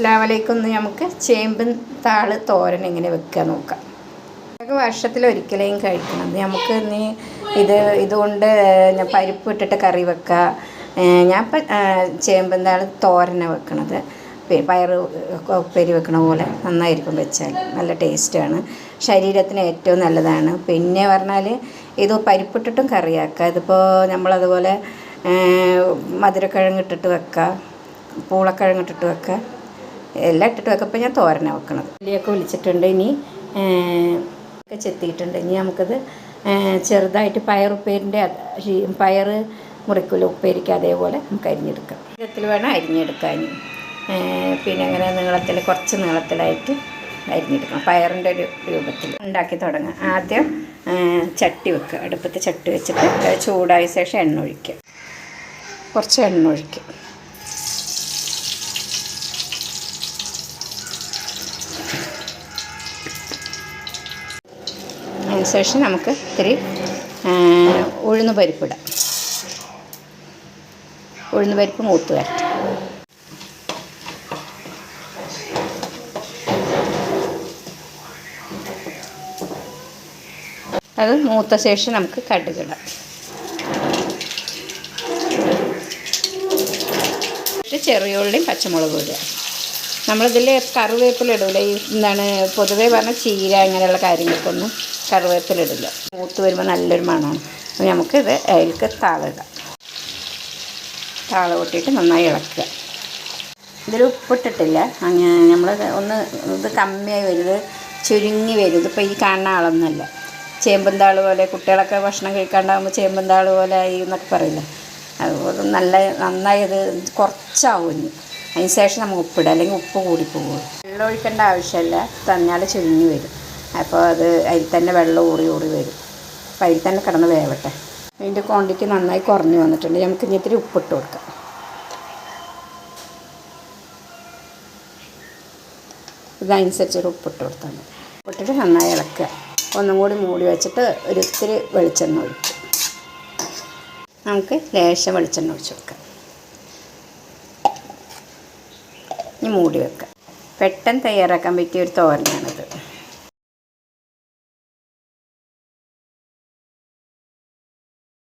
അസ്ലാമലൈക്കും ഒന്ന് നമുക്ക് ചേമ്പൻ താൾ തോരൻ ഇങ്ങനെ വെക്കുക നോക്കാം. നമുക്ക് വർഷത്തിലൊരിക്കലേയും കഴിക്കണം. നമുക്ക് ഇനി ഇത് ഇതുകൊണ്ട് ഞാൻ പരിപ്പ് ഇട്ടിട്ട് കറി വെക്കുക ഞാൻ ഇപ്പം ചേമ്പൻ താൾ തോരന വെക്കണത്. പയർ ഉപ്പേരി വെക്കണ പോലെ നന്നായിരിക്കും വെച്ചാൽ. നല്ല ടേസ്റ്റാണ്. ശരീരത്തിന് ഏറ്റവും നല്ലതാണ്. പിന്നെ പറഞ്ഞാൽ ഇത് പരിപ്പിട്ടിട്ടും കറിയാക്കുക ഇതിപ്പോൾ നമ്മളതുപോലെ മധുരക്കിഴങ്ങിട്ടിട്ട് വെക്കുക പൂളക്കിഴങ്ങിട്ടിട്ട് വെക്കുക എല്ലാം ഇട്ടിട്ട് വെക്കാം ഇപ്പം ഞാൻ തോരന വെക്കണത്. ഉള്ളിയൊക്കെ വിളിച്ചിട്ടുണ്ട് ഇനി ഒക്കെ ചെത്തിയിട്ടുണ്ട്. ഇനി നമുക്കത് ചെറുതായിട്ട് ചെറുതായിട്ട് പയറുപ്പേരിന്റെ പയർ മുറിക്കുള്ള ഉപ്പേരിക്ക് അതേപോലെ നമുക്ക് അരിഞ്ഞെടുക്കാം. വിധത്തിൽ വേണം അരിഞ്ഞെടുക്കാൻ പിന്നെ അങ്ങനെ നീളത്തിൽ കുറച്ച് നീളത്തിലായിട്ട് അരിഞ്ഞെടുക്കണം. പയറിന്റെ ഒരു രൂപത്തിൽ ഉണ്ടാക്കി തുടങ്ങാം. ആദ്യം ചട്ടി വെക്കുക. അടുപ്പത്ത് ചട്ടി വെച്ചിട്ട് ചൂടായ ശേഷം എണ്ണ ഒഴിക്കുക. കുറച്ച് എണ്ണ ഒഴിക്കുക. അതിനുശേഷം നമുക്ക് ഇത്തിരി ഉഴുന്ന് പരിപ്പിടാം. ഉഴുന്ന് പരിപ്പ് മൂത്ത് വരട്ടെ. അത് മൂത്ത ശേഷം നമുക്ക് കടുകിടാം. ചെറിയ ഉള്ളിയും പച്ചമുളകും ഇടുക. നമ്മളിതിൽ കറിവേപ്പില ഇടില്ല ഈ എന്താണ് പൊതുവേ പറഞ്ഞ ചീര അങ്ങനെയുള്ള കാര്യങ്ങൾക്കൊന്നും കറിവേപ്പില ഇടില്ല മൂത്ത് വരുമ്പോൾ നല്ലൊരു മണമാണ്. അപ്പോൾ നമുക്കിത് അതിലേക്ക് താളിടാം. താള കൂട്ടിയിട്ട് നന്നായി ഇളക്കുക. ഇതിൽ ഉപ്പിട്ടിട്ടില്ല. അങ്ങനെ നമ്മൾ ഒന്ന് ഇത് കമ്മിയായി വരുത് ചുരുങ്ങി വരും ഇതിപ്പോൾ ഈ കാണുന്ന ആളൊന്നുമല്ല ചേമ്പന്താൾ പോലെ കുട്ടികളൊക്കെ ഭക്ഷണം കഴിക്കാണ്ടാകുമ്പോൾ ചേമ്പന്താൾ പോലെ ആയി എന്നൊക്കെ പറയില്ല? അതുപോലെ നല്ല നന്നായി ഇത് കുറച്ചാവും അതിന് ശേഷം നമുക്ക് ഉപ്പിടാം. അല്ലെങ്കിൽ ഉപ്പ് കൂടി പോകും. വെള്ളം ഒഴിക്കേണ്ട ആവശ്യമില്ല. തന്നാൽ ചുരുങ്ങി വരും. അപ്പോൾ അത് അതിൽ തന്നെ വെള്ളം ഊറി ഊറി വരും. അപ്പോൾ അതിൽ തന്നെ കിടന്ന് വേവട്ടെ. അതിന്റെ ക്വാണ്ടിറ്റി നന്നായി കുറഞ്ഞു വന്നിട്ടുണ്ട്. നമുക്ക് ഇനി ഇത്തിരി ഉപ്പിട്ട് കൊടുക്കാം. ഇതനുസരിച്ചൊരു ഉപ്പിട്ട് കൊടുത്താൽ മതി. ഉപ്പിട്ടിട്ട് നന്നായി ഇളക്കുക. ഒന്നും കൂടി മൂടി വെച്ചിട്ട് ഒരു ഇത്തിരി വെളിച്ചെണ്ണ ഒഴിക്കും. നമുക്ക് ലേശം വെളിച്ചെണ്ണ ഒഴിച്ചു വെക്കാം മൂടി വെക്കുക. പെട്ടെന്ന് തയ്യാറാക്കാൻ പറ്റിയ ഒരു തോരനാണ്